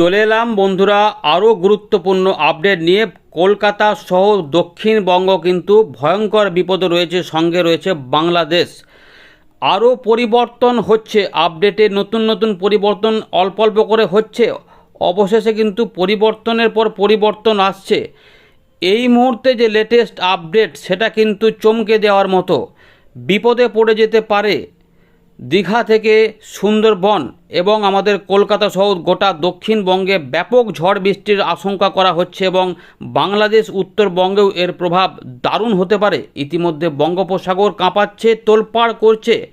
চলে এলাম, বন্ধুরা, আরও গুরুত্বপূর্ণ আপডেট নিয়ে। কলকাতা সহ দক্ষিণবঙ্গ কিন্তু ভয়ঙ্কর বিপদে রয়েছে, সঙ্গে রয়েছে বাংলাদেশ। আরও পরিবর্তন হচ্ছে, আপডেটে নতুন নতুন পরিবর্তন অল্প অল্প করে হচ্ছে। অবশেষে কিন্তু পরিবর্তনের পর পরিবর্তন আসছে। এই মুহূর্তে যে লেটেস্ট আপডেট সেটা কিন্তু চমকে দেওয়ার মতো। বিপদে পড়ে যেতে পারে। দীঘা থেকে সুন্দরবন এবং আমাদের কলকাতা সহ গোটা দক্ষিণবঙ্গে ব্যাপক ঝড় বৃষ্টির আশঙ্কা করা হচ্ছে এবং বাংলাদেশ উত্তরবঙ্গেও এর প্রভাব দারুণ হতে পারে। ইতিমধ্যে বঙ্গোপসাগর কাঁপাচ্ছে, তোলপাড় করছে।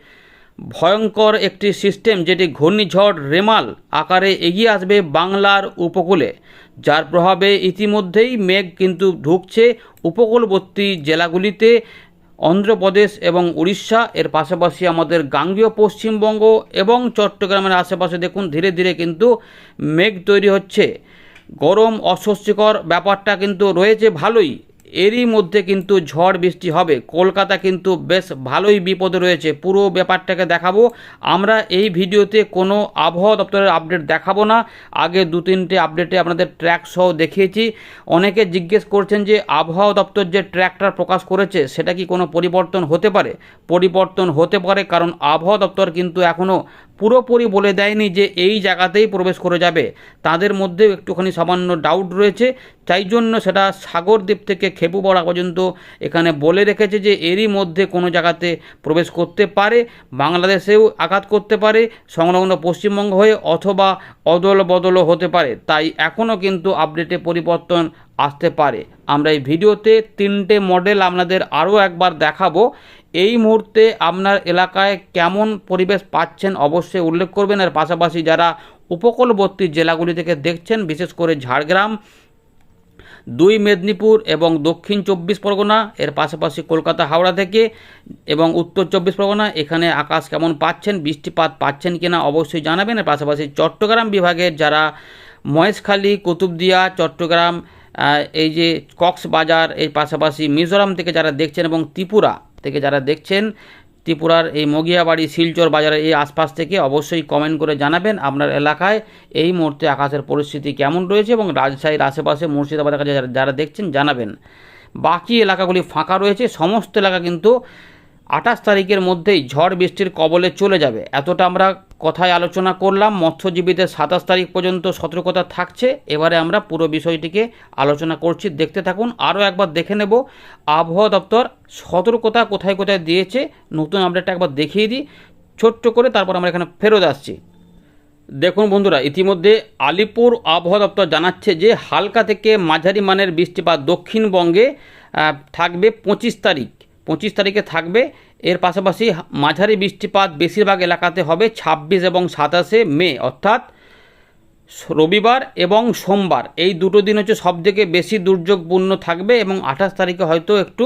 ভয়ঙ্কর একটি সিস্টেম যেটি ঘূর্ণিঝড় রেমাল আকারে এগিয়ে আসবে বাংলার উপকূলে। যার প্রভাবে ইতিমধ্যেই মেঘ কিন্তু ঢুকছে উপকূলবর্তী জেলাগুলিতে। অন্ধ্রপ্রদেশ এবং উড়িষ্যা, এর পাশাপাশি আমাদের গাঙ্গীয় পশ্চিমবঙ্গ এবং চট্টগ্রামের আশেপাশে দেখুন, ধীরে ধীরে কিন্তু মেঘ তৈরি হচ্ছে। গরম অস্বস্তিকর ব্যাপারটা কিন্তু রয়েছে ভালোই। এরই মধ্যে কিন্তু ঝড় বৃষ্টি হবে। কলকাতা কিন্তু বেশ ভালোই বিপদে রয়েছে। পুরো ব্যাপারটাকে দেখাবো। আমরা এই ভিডিওতে কোনো আবহাওয়া দপ্তরের আপডেট দেখাবো না। আগে দু তিনটে আপডেটে আপনাদের ট্র্যাক সহ দেখিয়েছি। অনেকে জিজ্ঞেস করছেন যে, আবহাওয়া দপ্তর যে ট্র্যাকটা প্রকাশ করেছে, সেটা কি কোনো পরিবর্তন হতে পারে? পরিবর্তন হতে পারে কারণ আবহাওয়া দপ্তর কিন্তু এখনও পুরোপুরি বলে দেয়নি যে এই জায়গাতেই প্রবেশ করে যাবে। তাদের মধ্যেও একটুখানি সামান্য ডাউট রয়েছে। তাই জন্য সেটা সাগরদ্বীপ থেকে খেপুপাড়া পর্যন্ত এখানে বলে রেখেছে যে এরই মধ্যে কোনো জায়গাতে প্রবেশ করতে পারে, বাংলাদেশেও আঘাত করতে পারে, সংলগ্ন পশ্চিমবঙ্গ হয়ে অথবা অদল বদলও হতে পারে। তাই এখনও কিন্তু আপডেটে পরিবর্তন আসতে পারে। আমরা এই ভিডিওতে তিনটে মডেল আপনাদের আরও একবার দেখাবো। এই মুহূর্তে আপনার এলাকায় কেমন পরিবেশ পাচ্ছেন অবশ্যই উল্লেখ করবেন। আর পাশাপাশি যারা উপকূলবর্তী জেলাগুলি থেকে দেখছেন, বিশেষ করে ঝাড়গ্রাম, দুই মেদিনীপুর এবং দক্ষিণ চব্বিশ পরগনা, এর পাশাপাশি কলকাতা, হাওড়া থেকে এবং উত্তর চব্বিশ পরগনা, এখানে আকাশ কেমন পাচ্ছেন, বৃষ্টিপাত পাচ্ছেন কিনা অবশ্যই জানাবেন। এর পাশাপাশি চট্টগ্রাম বিভাগের যারা মহেশখালী, কুতুবদিয়া, চট্টগ্রাম এই যে কক্সবাজার, এর পাশাপাশি মিজোরাম থেকে যারা দেখছেন এবং ত্রিপুরা থেকে যারা দেখছেন, ত্রিপুরার এই মগিয়াবাড়ি শিলচর বাজারের এই আশপাশ থেকে অবশ্যই কমেন্ট করে জানাবেন আপনার এলাকায় এই মুহূর্তে আকাশের পরিস্থিতি কেমন রয়েছে এবং রাজশাহীর আশেপাশে মুর্শিদাবাদের কাছে যারা যারা দেখছেন জানাবেন। বাকি এলাকাগুলি ফাঁকা রয়েছে, সমস্ত এলাকা কিন্তু আঠাশ তারিখের মধ্যেই ঝড় বৃষ্টির কবলে চলে যাবে। এতটা আমরা কথায় আলোচনা করলাম, মৎস্যজীবীদের সাতাশ তারিখ পর্যন্ত সতর্কতা থাকছে। এবারে আমরা পুরো বিষয়টিকে আলোচনা করছি। দেখতে থাকুন, আরও একবার দেখে নেব। আবহাওয়া দপ্তর সতর্কতা কোথায় কোথায় দিয়েছে, নতুন আপডেটটা একবার দেখিয়ে দিই। ছোট্ট করে তারপর আমরা এখানে ফেরত আসছি। দেখুন বন্ধুরা, ইতিমধ্যে আলিপুর আবহাওয়া দপ্তর জানাচ্ছে যে, হালকা থেকে মাঝারি মানের বৃষ্টিপাত দক্ষিণবঙ্গে থাকবে পঁচিশ তারিখ। পঁচিশ তারিখে থাকবে। এর পাশাপাশি মাঝারি বৃষ্টিপাত বেশিরভাগ এলাকাতে হবে ছাব্বিশ এবং সাতাশে মে, অর্থাৎ রবিবার এবং সোমবার। এই দুটো দিন হচ্ছে সবথেকে বেশি দুর্যোগপূর্ণ থাকবে এবং আঠাশ তারিখে হয়তো একটু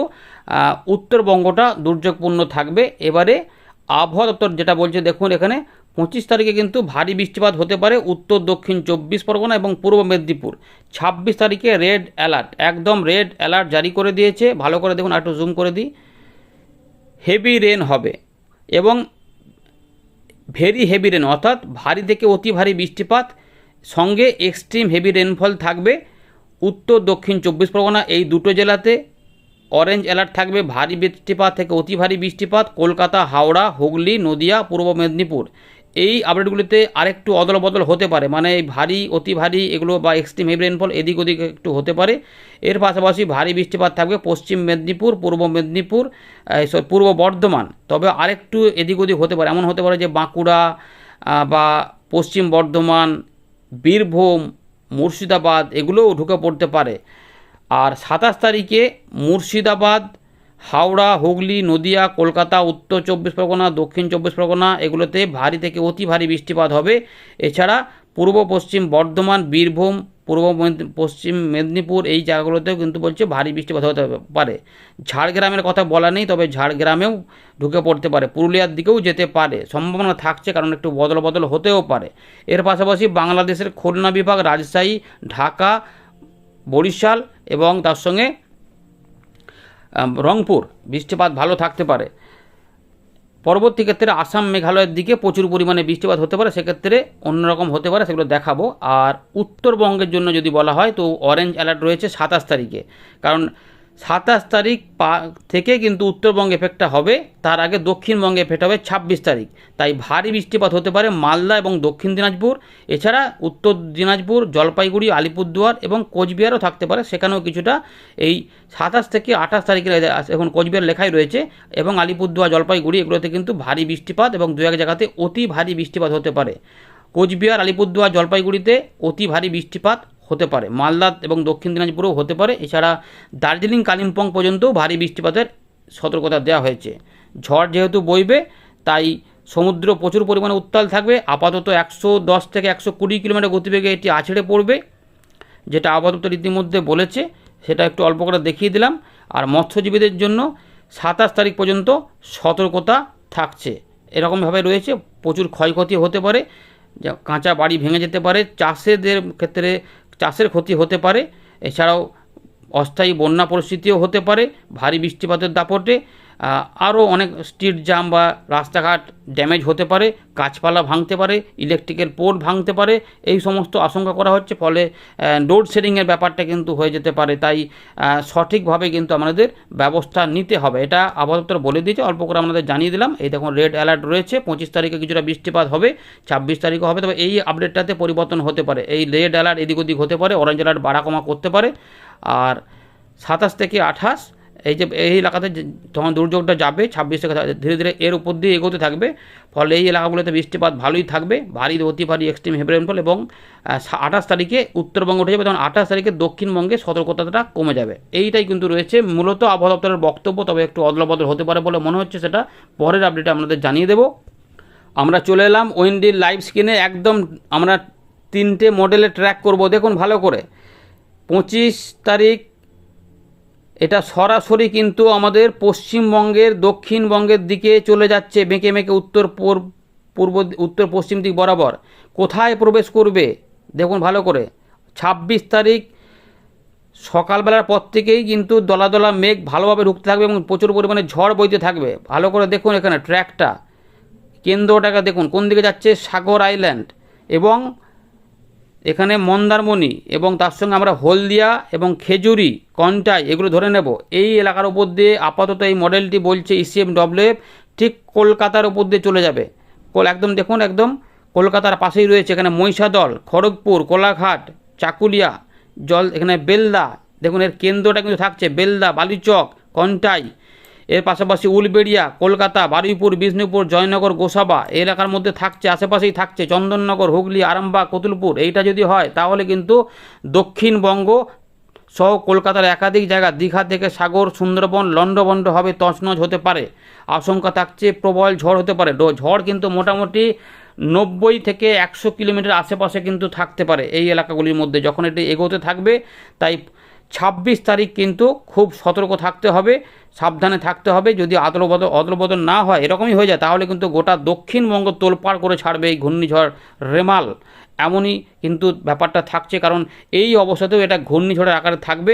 উত্তরবঙ্গটা দুর্যোগপূর্ণ থাকবে। এবারে আবহাওয়া দপ্তর যেটা বলছে, দেখুন এখানে, পঁচিশ তারিখে কিন্তু ভারী বৃষ্টিপাত হতে পারে উত্তর, দক্ষিণ, চব্বিশ পরগনা এবং পূর্ব মেদিনীপুর। ছাব্বিশ তারিখে রেড অ্যালার্ট একদম রেড অ্যালার্ট জারি করে দিয়েছে। ভালো করে দেখুন একটু জুম করে দিই। হেভি রেন হবে এবং ভেরি হেভি রেন অর্থাৎ ভারী থেকে অতি ভারী বৃষ্টিপাত, সঙ্গে এক্সট্রিম হেভি রেনফল থাকবে। উত্তর, দক্ষিণ চব্বিশ পরগনা, এই দুটো জেলাতে অরেঞ্জ অ্যালার্ট থাকবে, ভারী বৃষ্টিপাত থেকে অতি ভারী বৃষ্টিপাত, কলকাতা, হাওড়া, হুগলি, নদিয়া, পূর্ব মেদিনীপুর। এই আপডেটগুলিতে আরেকটু অদল বদল হতে পারে মানে ভারী, অতি ভারী এগুলো বা এক্সট্রিম হেভি রেনফল এদিক ওদিক একটু হতে পারে। এর পাশাপাশি ভারী বৃষ্টিপাত থাকবে পশ্চিম মেদিনীপুর, পূর্ব মেদিনীপুর পূর্ব বর্ধমান। তবে আরেকটু এদিক ওদিক হতে পারে, এমন হতে পারে যে বাঁকুড়া বা পশ্চিম বর্ধমান, বীরভূম, মুর্শিদাবাদ এগুলোও ঢুকে পড়তে পারে। আর সাতাশ তারিখে মুর্শিদাবাদ হাওড়া, হুগলি, নদিয়া, কলকাতা, উত্তর চব্বিশ পরগনা, দক্ষিণ চব্বিশ পরগনা, এগুলোতে ভারী থেকে অতি ভারী বৃষ্টিপাত হবে। এছাড়া পূর্ব পশ্চিম বর্ধমান, বীরভূম, পূর্ব পশ্চিম মেদিনীপুর এই জায়গাগুলোতেও কিন্তু বলছে ভারী বৃষ্টিপাত হতে পারে। ঝাড়গ্রামের কথা বলা নেই, তবে ঝাড়গ্রামেও ঢুকে পড়তে পারে। পুরুলিয়ার দিকেও যেতে পারে। সম্ভাবনা থাকছে, কারণ একটু বদল বদল হতেও পারে। এর পাশাপাশি বাংলাদেশের খুলনা বিভাগ, রাজশাহী, ঢাকা, বরিশাল এবং তার সঙ্গে রংপুর, বৃষ্টিপাত ভালো থাকতে পারে। পরবর্তী ক্ষেত্রে আসাম মেঘালয়ের দিকে প্রচুর পরিমাণে বৃষ্টিপাত হতে পারে, সেক্ষেত্রে অন্যরকম হতে পারে, সেগুলো দেখাবো। আর উত্তরবঙ্গের জন্য যদি বলা হয়, তো অরেঞ্জ অ্যালার্ট রয়েছে সাতাশ তারিখে। কারণ সাতাশ তারিখ পা, থেকে কিন্তু উত্তরবঙ্গে এফেক্টটা হবে। তার আগে দক্ষিণবঙ্গে এফেক্ট হবে ছাব্বিশ তারিখ। তাই ভারী বৃষ্টিপাত হতে পারে মালদা এবং দক্ষিণ দিনাজপুর। এছাড়া উত্তর দিনাজপুর, জলপাইগুড়ি, আলিপুরদুয়ার এবং কোচবিহারও থাকতে পারে। সেখানেও কিছুটা এই সাতাশ থেকে আঠাশ তারিখের এখন কোচবিহার লেখাই রয়েছে এবং আলিপুরদুয়ার, জলপাইগুড়ি এগুলোতে কিন্তু ভারী বৃষ্টিপাত এবং দু এক জায়গাতে অতি ভারী বৃষ্টিপাত হতে পারে। কোচবিহার, আলিপুরদুয়ার, জলপাইগুড়িতে অতি ভারী বৃষ্টিপাত হতে পারে। মালদা এবং দক্ষিণ দিনাজপুরেও হতে পারে। এছাড়া দার্জিলিং, কালিম্পং পর্যন্তও ভারী বৃষ্টিপাতের সতর্কতা দেওয়া হয়েছে। ঝড় যেহেতু বইবে, তাই সমুদ্র প্রচুর পরিমাণে উত্তাল থাকবে। আপাতত একশো দশ থেকে একশো কুড়ি কিলোমিটার গতিবেগে এটি আছড়ে পড়বে, যেটা আপাতত ইতিমধ্যে বলেছে। সেটা একটু অল্প করে দেখিয়ে দিলাম। আর মৎস্যজীবীদের জন্য সাতাশ তারিখ পর্যন্ত সতর্কতা থাকছে। এরকমভাবে রয়েছে। প্রচুর ক্ষয়ক্ষতি হতে পারে। কাঁচা বাড়ি ভেঙে যেতে পারে। চাষেদের ক্ষেত্রে চাষের ক্ষতি হতে পারে। এছাড়াও অস্থায়ী বন্যা পরিস্থিতিও হতে পারে। ভারী বৃষ্টিপাতের দাপটে আরও অনেক স্ট্রিট জাম বা রাস্তাঘাট ড্যামেজ হতে পারে, গাছপালা ভাঙতে পারে ইলেকট্রিক্যাল পোল ভাঙতে পারে, এই সমস্ত আশঙ্কা করা হচ্ছে, ফলে লোড শেডিংয়ের ব্যাপারটা কিন্তু হয়ে যেতে পারে। তাই সঠিকভাবে কিন্তু আমাদের ব্যবস্থা নিতে হবে। এটা আপাতত বলে দিয়েছে, অল্প করে আমাদের জানিয়ে দিলাম। এই দেখুন রেড অ্যালার্ট রয়েছে, পঁচিশ তারিখে কিছুটা বৃষ্টিপাত হবে, ছাব্বিশ তারিখও হবে, তবে এই আপডেটটাতে পরিবর্তন হতে পারে। এই রেড অ্যালার্ট এদিক ওদিক হতে পারে অরেঞ্জ অ্যালার্ট বাড়া কমা করতে পারে, আর সাতাশ থেকে আঠাশ এই যে এই এলাকাতে তখন দুর্যোগটা যাবে, ছাব্বিশ থেকে ধীরে ধীরে এর উপর দিয়ে এগোতে থাকবে। ফলে এই এলাকাগুলোতে বৃষ্টিপাত ভালোই থাকবে। ভারী অতি ভারী এক্সট্রিম হেভি রেনফল এবং আঠাশ তারিখে উত্তরবঙ্গ উঠে যাবে। তখন আঠাশ তারিখে দক্ষিণবঙ্গে সতর্কতাটা কমে যাবে। এইটাই কিন্তু রয়েছে মূলত আবহাওয়া দপ্তরের বক্তব্য। তবে একটু অদলবদল হতে পারে বলে মনে হচ্ছে, সেটা পরের আপডেটে আপনাদের জানিয়ে দেবো। আমরা চলে এলাম ওয়েন্ডির লাইভ স্ক্রিনে একদম আমরা তিনটে মডেলে ট্র্যাক করব। দেখুন ভালো করে। পঁচিশ তারিখ এটা সরাসরি কিন্তু আমাদের পশ্চিমবঙ্গের, দক্ষিণবঙ্গের দিকে চলে যাচ্ছে, বেঁকে মেঁকে উত্তর পূর্ব উত্তর পশ্চিম দিক বরাবর। কোথায় প্রবেশ করবে? দেখুন ভালো করে। ছাব্বিশ তারিখ সকালবেলার পর থেকেই কিন্তু দলা দলা মেঘ ভালোভাবে ঢুকতে থাকবে এবং প্রচুর পরিমাণে ঝড় বইতে থাকবে। ভালো করে দেখুন এখানে ট্র্যাকটা। কেন্দ্রটাকে দেখুন, কোন দিকে যাচ্ছে? সাগর আইল্যান্ড। এবং এখানে মন্দারমণি এবং তার সঙ্গে আমরা হলদিয়া এবং খেজুরি, কন্টাই এগুলো ধরে নেব। এই এলাকার উপর দিয়ে আপাতত এই মডেলটি বলছে ইসিএম ডব্লিউএফ ঠিক কলকাতার উপর দিয়ে চলে যাবে। কল একদম দেখুন, একদম কলকাতার পাশেই রয়েছে এখানে মহিষাদল, খড়গপুর, কোলাঘাট, চাকুলিয়া, জল এখানে বেলদা। দেখুন, এর কেন্দ্রটা কিন্তু থাকছে বেলদা, বালিচক, কন্টাই। এর পাশাপাশি উলবেড়িয়া, কলকাতা, বারুইপুর, বিষ্ণুপুর, জয়নগর, গোসাবা এই এলাকার মধ্যে থাকছে, আশেপাশেই থাকছে চন্দননগর, হুগলি, আরামবাগ, কতুলপুর। এইটা যদি হয়, তাহলে কিন্তু দক্ষিণবঙ্গ সহ কলকাতার একাধিক জায়গা, দীঘা থেকে সাগর, সুন্দরবন, লন্ডভন্ড হবে তছনছ হতে পারে। আশঙ্কা থাকছে, প্রবল ঝড় হতে পারে। ঝড় কিন্তু মোটামুটি নব্বই থেকে একশো কিলোমিটার আশেপাশে কিন্তু থাকতে পারে এই এলাকাগুলির মধ্যে। যখন এটি এগোতে থাকবে, তাই ছাব্বিশ তারিখ কিন্তু খুব সতর্ক থাকতে হবে, সাবধানে থাকতে হবে। যদি আদলবদল অদলবদল না হয়, এরকমই হয়ে যায়, তাহলে কিন্তু গোটা দক্ষিণবঙ্গ তোলপাড় করে ছাড়বে এই ঘূর্ণিঝড় রেমাল। এমনই কিন্তু ব্যাপারটা থাকছে, কারণ এই অবস্থাতেও এটা ঘূর্ণিঝড়ের আকারে থাকবে।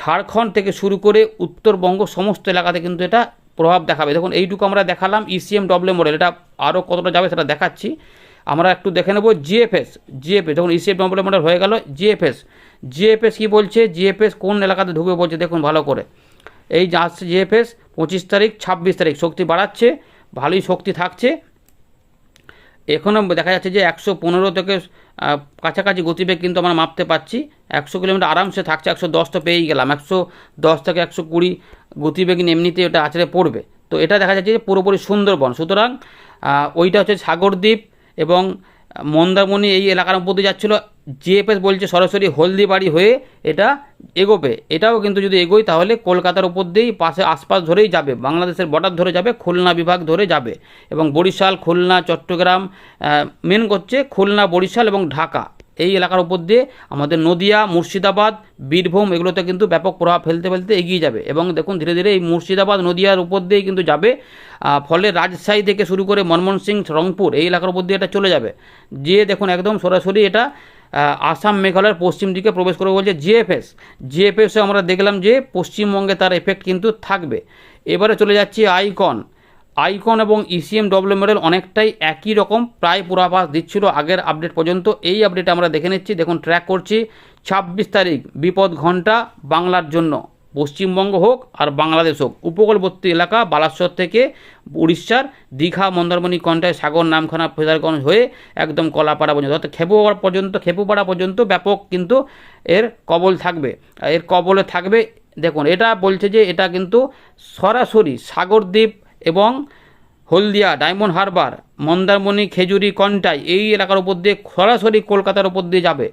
ঝাড়খণ্ড থেকে শুরু করে উত্তরবঙ্গ সমস্ত এলাকাতে কিন্তু এটা প্রভাব দেখাবে। দেখুন, এইটুকু আমরা দেখালাম ইসিএম ডব্লিউ মডেল এটা আরও কতটা যাবে সেটা দেখাচ্ছি। আমরা একটু দেখে নেব জিএফএস জিএফএস দেখুন E ইসিএম ডব্লিউ মডেল হয়ে গেল জিএফএস জিএফএস কী বলছে? জিএফএস কোন এলাকাতে ঢুকবে বলছে? দেখুন ভালো করে। এই যে আসছে জিএফএস পঁচিশ তারিখ, ছাব্বিশ তারিখ। শক্তি বাড়াচ্ছে, ভালোই শক্তি থাকছে। এখনও দেখা যাচ্ছে যে একশো পনেরো থেকে কাছাকাছি গতিবেগ কিন্তু আমরা মাপতে পাচ্ছি একশো কিলোমিটার আরামসে থাকছে, একশো দশ তো পেয়েই গেলাম। একশো দশ থেকে একশো কুড়ি গতিবেগ এমনিতে এটা আছড়ে পড়বে। তো এটা দেখা যাচ্ছে যে পুরোপুরি সুন্দরবন। সুতরাং ওইটা হচ্ছে সাগরদ্বীপ এবং মন্দারমণি এই এলাকার মধ্যে যাচ্ছিল জিএফএস বলছে সরাসরি হলদিবাড়ি হয়ে এটা এগোবে। এটাও কিন্তু যদি এগোয় তাহলে কলকাতার উপর দিয়েই পাশে আশপাশ ধরেই যাবে। বাংলাদেশের বর্ডার ধরে যাবে, খুলনা বিভাগ ধরে যাবে। এবং বরিশাল, খুলনা, চট্টগ্রাম মেন করছে খুলনা, বরিশাল এবং ঢাকা। এই এলাকার উপর দিয়ে আমাদের নদিয়া, মুর্শিদাবাদ, বীরভূম এগুলোতে কিন্তু ব্যাপক প্রভাব ফেলতে ফেলতে এগিয়ে যাবে। এবং দেখুন ধীরে ধীরে এই মুর্শিদাবাদ, নদিয়ার উপর দিয়েই কিন্তু যাবে। ফলে রাজশাহী থেকে শুরু করে মনমোহন সিং, রংপুর এই এলাকার উপর দিয়ে এটা চলে যাবে। গিয়ে দেখুন একদম সরাসরি এটা আসাম মেঘালয়ের পশ্চিম দিকে প্রবেশ করবে বলছে জিএফএস জিএফএসে আমরা দেখলাম যে পশ্চিমবঙ্গে তার এফেক্ট কিন্তু থাকবে। এবারে চলে যাচ্ছি আইকন আইকন এবং ইসিএম ডব্লিউ মডেল অনেকটাই একই রকম, প্রায় পূর্বাভাস দিচ্ছিল আগের আপডেট পর্যন্ত। এই আপডেট আমরা দেখে নিচ্ছি। দেখুন ট্র্যাক করছি। ছাব্বিশ তারিখ, বিপদ ঘণ্টা বাংলার জন্য। পশ্চিমবঙ্গ হোক আর বাংলাদেশ হোক। উপকূলবর্তী এলাকা বালাসর থেকে উড়িষ্যার দীঘা মন্দারমণি কন্টায় সাগর নামখানা ফেদারগঞ্জ হয়ে একদম কলাপাড়া পর্যন্ত। অর্থাৎ খেপুপাড়া পর্যন্ত খেপুপাড়া পর্যন্ত ব্যাপক কিন্তু এর কবল থাকবে। এর কবলে থাকবে, দেখুন, এটা বলছে যে এটা কিন্তু সরাসরি সাগরদ্বীপ এবং হলদিয়া, ডায়মন্ড হারবার, মন্দারমণি, খেজুরি কন্টাই এই এলাকার উপর দিয়ে সরাসরি কলকাতার উপর দিয়ে যাবে।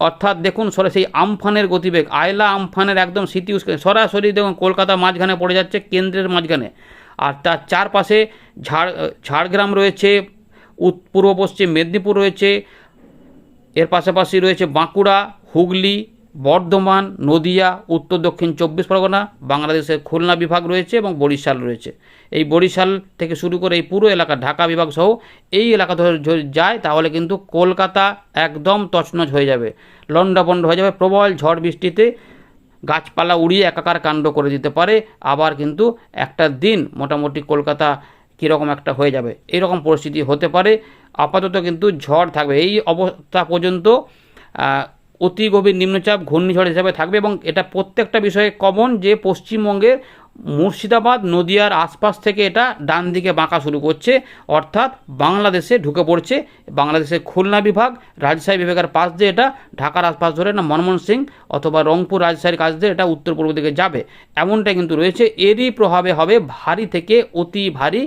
অর্থাৎ দেখুন সেই আমফানের গতিবেগ, আয়লা আমফানের একদম স্মৃতি সরাসরি দেখুন কলকাতা মাঝখানে পড়ে যাচ্ছে, কেন্দ্রের মাঝখানে। আর তার চারপাশে ঝাড় ঝাড়গ্রাম রয়েছে পূর্ব পশ্চিম মেদিনীপুর রয়েছে, এর পাশাপাশি রয়েছে বাঁকুড়া, হুগলি বর্ধমান, নদিয়া, উত্তর, দক্ষিণ চব্বিশ পরগনা, বাংলাদেশের খুলনা বিভাগ রয়েছে এবং বরিশাল রয়েছে। এই বরিশাল থেকে শুরু করে এই পুরো এলাকা, ঢাকা বিভাগ সহ এই এলাকা ধরে যায়, তাহলে কিন্তু কলকাতা একদম তছনছ হয়ে যাবে। লন্ডাবন্ড হয়ে যাবে, প্রবল ঝড় বৃষ্টিতে গাছপালা উড়িয়ে একাকার কাণ্ড করে দিতে পারে। আবার কিন্তু একটা দিন মোটামুটি কলকাতা কীরকম একটা হয়ে যাবে, এরকম পরিস্থিতি হতে পারে। আপাতত কিন্তু ঝড় থাকবে। এই অবস্থা পর্যন্ত অতি গভীর নিম্নচাপ, ঘূর্ণিঝড় হিসাবে থাকবে এবং এটা প্রত্যেকটা বিষয়ে কমন যে পশ্চিমবঙ্গের মুর্শিদাবাদ, নদিয়ার আশপাশ থেকে এটা ডান দিকে বাঁকা শুরু করছে। অর্থাৎ বাংলাদেশে ঢুকে পড়ছে। বাংলাদেশের খুলনা বিভাগ, রাজশাহী বিভাগের পাশ দিয়ে এটা ঢাকার আশপাশ ধরে না মনমোহন সিং অথবা রংপুর, রাজশাহীর কাছ দিয়ে এটা উত্তর পূর্ব দিকে যাবে। এমনটাই কিন্তু রয়েছে। এরই প্রভাবে হবে ভারী থেকে অতি ভারী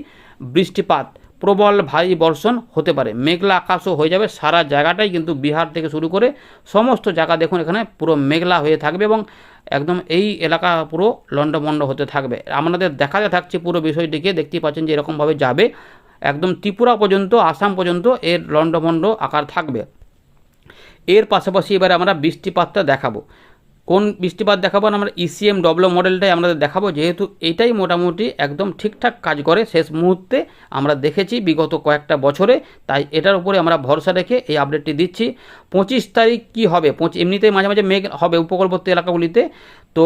বৃষ্টিপাত। প্রবল ভারী বর্ষণ হতে পারে। মেঘলা আকাশও হয়ে যাবে সারা জায়গাটাই কিন্তু বিহার থেকে শুরু করে সমস্ত জায়গা দেখুন, এখানে পুরো মেঘলা হয়ে থাকবে এবং একদম এই এলাকা পুরো লণ্ডভণ্ড হতে থাকবে। আমাদের দেখাতে থাকছে পুরো বিষয়টিকে, দেখতেই পাচ্ছেন যে এরকমভাবে যাবে। একদম ত্রিপুরা পর্যন্ত, আসাম পর্যন্ত এর লণ্ডভণ্ড আকার থাকবে। এর পাশাপাশি এবারে আমরা বৃষ্টিপাতটা দেখাবো। কোন বৃষ্টিপাত দেখাবো আমরা ইসিএম ডব্লু মডেলটাই আমরা দেখাবো, যেহেতু এটাই মোটামুটি একদম ঠিকঠাক কাজ করে, শেষ মুহূর্তে আমরা দেখেছি বিগত কয়েকটা বছরে, তাই এটার উপরে আমরা ভরসা রেখে এই আপডেটটি দিচ্ছি। পঁচিশ তারিখ কি হবে? পঁচিশ, এমনিতেই মাঝে মাঝে মেঘ হবে উপকূলবর্তী এলাকাগুলিতে, তো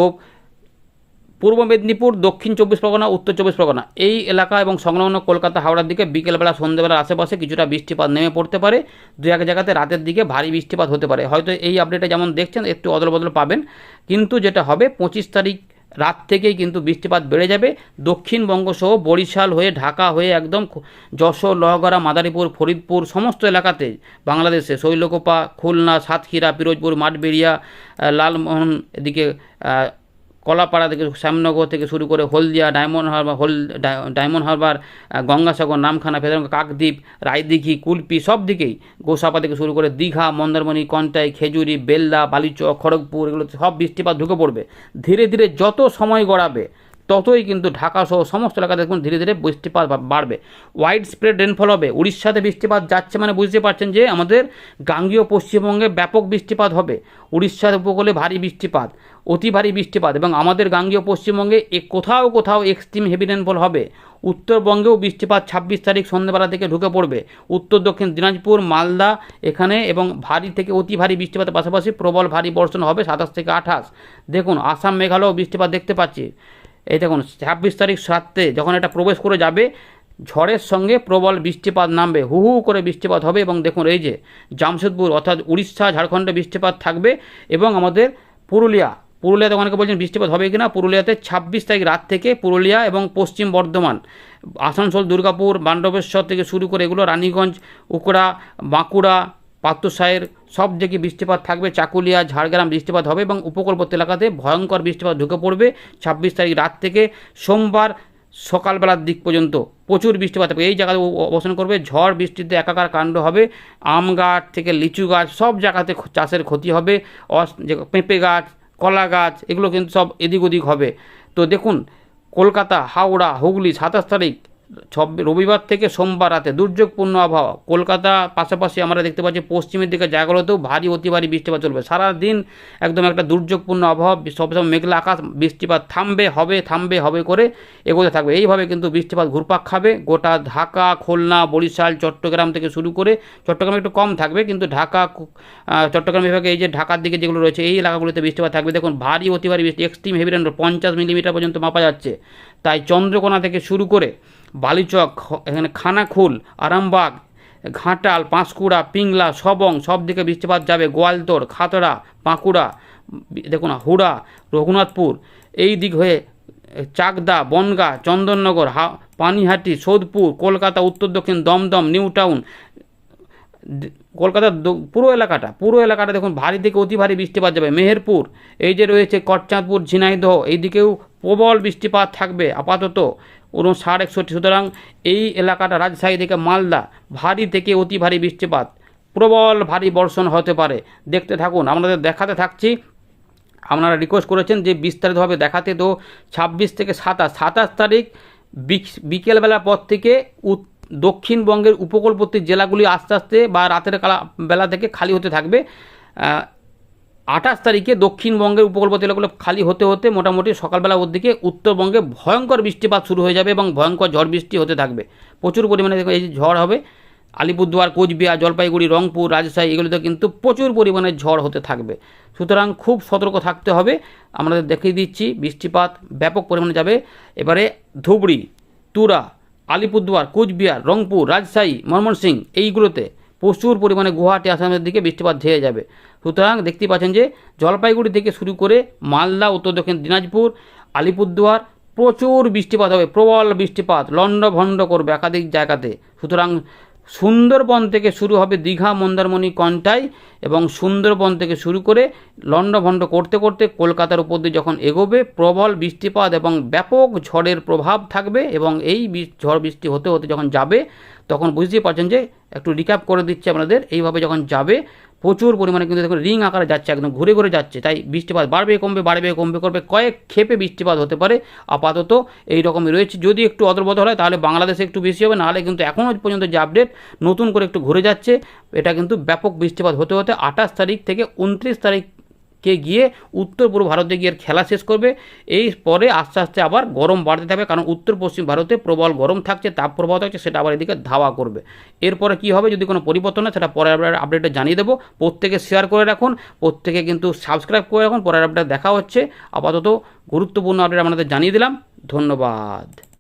পূর্ব মেদিনীপুর, দক্ষিণ চব্বিশ পরগনা, উত্তর চব্বিশ পরগনা। এই এলাকা এবং সংলগ্ন কলকাতা, হাওড়ার দিকে বিকেলবেলা, সন্ধ্যেবেলার আশেপাশে কিছুটা বৃষ্টিপাত নেমে পড়তে পারে। দু এক জায়গাতে রাতের দিকে ভারী বৃষ্টিপাত হতে পারে। হয়তো এই আপডেটে যেমন দেখছেন, একটু অদল বদল পাবেন। কিন্তু যেটা হবে, পঁচিশ তারিখ রাত থেকেই কিন্তু বৃষ্টিপাত বেড়ে যাবে। দক্ষিণবঙ্গ সহ বরিশাল হয়ে ঢাকা হয়ে একদম যশোর, লহগড়া, মাদারীপুর, ফরিদপুর সমস্ত এলাকাতে বাংলাদেশে শৈলকোপা, খুলনা, সাতক্ষীরা, পিরোজপুর, মাঠবেড়িয়া লালমোহন এদিকে কলাপাড়া থেকে শ্যামনগর থেকে শুরু করে হলদিয়া, ডায়মন্ড হারবার, হল ডায়মন্ড হারবার গঙ্গাসাগর, নামখানা ফেদারগঞ্জ কাকদ্বীপ, রায়দিঘি, কুলপি, সব দিকেই গোসাপা থেকে শুরু করে দীঘা, মন্দারমণি, কন্টাই, খেজুরি বেল্লা বালিচক, খড়গপুর এগুলো সব বৃষ্টিপাত ঢুকে পড়বে। ধীরে ধীরে যত সময় গড়াবে ততই কিন্তু ঢাকা সহ সমস্ত এলাকাতে দেখুন ধীরে ধীরে বৃষ্টিপাত বাড়বে। ওয়াইড স্প্রেড রেনফল হবে। উড়িষ্যাতে বৃষ্টিপাত যাচ্ছে মানে বুঝতে পারছেন যে আমাদের গাঙ্গীয় পশ্চিমবঙ্গে ব্যাপক বৃষ্টিপাত হবে। উড়িষ্যার উপকূলে ভারী বৃষ্টিপাত, অতি ভারী বৃষ্টিপাত এবং আমাদের গাঙ্গীয় পশ্চিমবঙ্গে কোথাও কোথাও এক্সট্রিম হেভি রেনফল হবে। উত্তরবঙ্গেও বৃষ্টিপাত ছাব্বিশ তারিখ সন্ধ্যেবেলা থেকে ঢুকে পড়বে। উত্তর, দক্ষিণ দিনাজপুর, মালদা এখানে এবং ভারী থেকে অতি ভারী বৃষ্টিপাতের পাশাপাশি প্রবল ভারী বর্ষণ হবে সাতাশ থেকে আঠাশ। দেখুন আসাম মেঘালয় বৃষ্টিপাত দেখতে পাচ্ছি। এই দেখুন, ছাব্বিশ তারিখ সাততে যখন এটা প্রবেশ করে যাবে, ঝড়ের সঙ্গে প্রবল বৃষ্টিপাত নামবে, হু হু করে বৃষ্টিপাত হবে এবং দেখুন এই যে জামশেদপুর অর্থাৎ উড়িষ্যা, ঝাড়খণ্ডে বৃষ্টিপাত থাকবে এবং আমাদের পুরুলিয়া, পুরুলিয়াতে অনেকে বলছেন বৃষ্টিপাত হবে কি না পুরুলিয়াতে ছাব্বিশ তারিখ রাত থেকে পুরুলিয়া এবং পশ্চিম বর্ধমান, আসানসোল, দুর্গাপুর বান্ডবেশ্বর থেকে শুরু করে এগুলো, রানীগঞ্জ, উকড়া, বাঁকুড়া পাত্রসায়ের সব দিকে বৃষ্টিপাত থাকবে, চাকুলিয়া, ঝাড়গ্রাম বৃষ্টিপাত হবে এবং উপকূলবর্তী এলাকাতে ভয়ঙ্কর বৃষ্টিপাত ঢুকে পড়বে। ছাব্বিশ তারিখ রাত থেকে সোমবার সকালবেলার দিক পর্যন্ত প্রচুর বৃষ্টিপাত এই জায়গাতে অবস্থান করবে। ঝড়, বৃষ্টিতে একাকার কাণ্ড হবে। আম গাছ থেকে লিচু গাছ সব জায়গাতে চাষের ক্ষতি হবে। পেঁপে গাছ, কলা গাছ, এগুলো কিন্তু সব এদিক ওদিক হবে। তো দেখুন, কলকাতা, হাওড়া, হুগলি সাতাশ তারিখ ছব্বিশ রবিবার থেকে সোমবার রাতে দুর্যোগপূর্ণ আবহাওয়া। কলকাতা পাশাপাশি আমরা দেখতে পাচ্ছি পশ্চিমের দিকে জায়গাগুলোতেও ভারী, অতি ভারী বৃষ্টিপাত চলবে। সারা দিন একদম একটা দুর্যোগপূর্ণ আবহাওয়া সবসময় মেঘলা আকাশ, বৃষ্টিপাত থামবে, হবে থামবে, হবে করে এগোতে থাকবে। এইভাবে কিন্তু বৃষ্টিপাত ঘুরপাক খাবে। গোটা ঢাকা, খুলনা, বরিশাল, চট্টগ্রাম থেকে শুরু করে, চট্টগ্রামে একটু কম থাকবে, কিন্তু ঢাকা চট্টগ্রাম বিভাগে এই যে ঢাকার দিকে যেগুলো রয়েছে, এই এলাকাগুলোতে বৃষ্টিপাত থাকবে। দেখুন, ভারী, অতি ভারী বৃষ্টি এক্সট্রিম হেভি রেন পঞ্চাশ মিলিমিটার পর্যন্ত মাপা যাচ্ছে। তাই চন্দ্রকোনা থেকে শুরু করে বালিচক এখানে খানাখুল, আরামবাগ, ঘাটাল, পাঁশকুড়া, পিংলা, সবং সব দিকে বৃষ্টিপাত যাবে গোয়ালতোড় খাতড়া, বাঁকুড়া, বি- দেখুন হুড়া, রঘুনাথপুর, এই দিক হয়ে চাকদা, বনগা, চন্দননগর, হা, পানিহাটি, সোদপুর, কলকাতা, উত্তর দক্ষিণ, দমদম নিউ টাউন কলকাতার পুরো এলাকাটা পুরো এলাকাটা দেখুন, ভারী থেকে অতি ভারী বৃষ্টিপাত যাবে। মেহেরপুর, এই যে রয়েছে কটচাঁদপুর, ঝিনাইদহ, এইদিকেও প্রবল বৃষ্টিপাত থাকবে আপাতত। উনষাট একষট্টি। সুতরাং এই এলাকাটা রাজশাহী থেকে মালদা ভারী থেকে অতি ভারী বৃষ্টিপাত। প্রবল ভারী বর্ষণ হতে পারে। দেখতে থাকুন, আপনাদের দেখাতে থাকছি। আপনারা রিকোয়েস্ট করেছেন যে বিস্তারিতভাবে দেখাতে, তো ছাব্বিশ থেকে সাতাশ। সাতাশ তারিখ বিক- বিকেলবেলার পর থেকে দক্ষিণবঙ্গের উপকূলবর্তী জেলাগুলি আস্তে আস্তে বা রাতের বেলা থেকে খালি হতে থাকবে। আঠাশ তারিখে দক্ষিণবঙ্গের উপকূলবর্তী এলাকাগুলো খালি হতে হতে মোটামুটি সকালবেলা ওর দিকে উত্তরবঙ্গে ভয়ঙ্কর বৃষ্টিপাত শুরু হয়ে যাবে এবং ভয়ঙ্কর ঝড় বৃষ্টি হতে থাকবে। প্রচুর পরিমাণে এই ঝড় হবে, আলিপুরদুয়ার, কোচবিহার, জলপাইগুড়ি, রংপুর, রাজশাহী, এগুলোতে কিন্তু প্রচুর পরিমাণে ঝড় হতে থাকবে। সুতরাং খুব সতর্ক থাকতে হবে। আমাদের দেখিয়ে দিচ্ছি, বৃষ্টিপাত ব্যাপক পরিমাণে যাবে। এবারে ধুবড়ি, তুরা, আলিপুরদুয়ার, কোচবিহার, রংপুর, রাজশাহী, ময়মনসিংহ, এইগুলোতে প্রচুর পরিমাণে গুয়াহাটি আসামের দিকে বৃষ্টিপাত ধেয়ে যাবে। সুতরাং দেখতেই পাচ্ছেন যে, জলপাইগুড়ি থেকে শুরু করে মালদা, উত্তর দক্ষিণ দিনাজপুর, আলিপুরদুয়ার প্রচুর বৃষ্টিপাত হবে, প্রবল বৃষ্টিপাত, লণ্ডভণ্ড করবে একাধিক জায়গাতে। সুতরাং সুন্দরবন থেকে শুরু হবে দীঘা, মন্দারমণি, কন্টাই এবং সুন্দরবন থেকে শুরু করে লণ্ডভণ্ড করতে করতে কলকাতার উপর দিয়ে যখন এগোবে, প্রবল বৃষ্টিপাত এবং ব্যাপক ঝড়ের প্রভাব থাকবে এবং এই ঝড় বৃষ্টি হতে হতে যখন যাবে তখন বুঝতেই পারছেন যে একটু রিক্যাপ করে দিচ্ছে আপনাদের। এইভাবে যখন যাবে, প্রচুর পরিমাণে কিন্তু দেখুন রিং আকারে যাচ্ছে, একদম ঘুরে ঘুরে যাচ্ছে। তাই বৃষ্টিপাত বাড়বে, কমবে বাড়বে, কমবে, করবে, কয়েক ক্ষেপে বৃষ্টিপাত হতে পারে। আপাতত এই রকমই রয়েছে। যদি একটু অদলবদল হয়, তাহলে বাংলাদেশে একটু বেশি হবে, নাহলে কিন্তু এখনও পর্যন্ত যে আপডেট নতুন করে একটু ঘুরে যাচ্ছে, এটা কিন্তু ব্যাপক বৃষ্টিপাত হতে হতে আঠাশ তারিখ থেকে উনত্রিশ তারিখ কে গিয়ে উত্তর পূর্ব ভারতে গিয়ে খেলা শেষ করবে, এই পরে আস্তে আস্তে আবার গরম বাড়তে থাকবে, কারণ উত্তর পশ্চিম ভারতে প্রবল গরম থাকছে তাপ প্রবাহ থাকছে, সেটা আবার এদিকে ধাওয়া করবে। এরপরে কি হবে যদি কোনো পরিবর্তন হয়, সেটা পরের আপডেটে জানিয়ে দেবো। প্রত্যেকে শেয়ার করে রাখুন, প্রত্যেকে কিন্তু সাবস্ক্রাইব করে রাখুন। পরের আপডেট দেখা হচ্ছে। আপাতত গুরুত্বপূর্ণ আপডেট আপনাদের জানিয়ে দিলাম। ধন্যবাদ।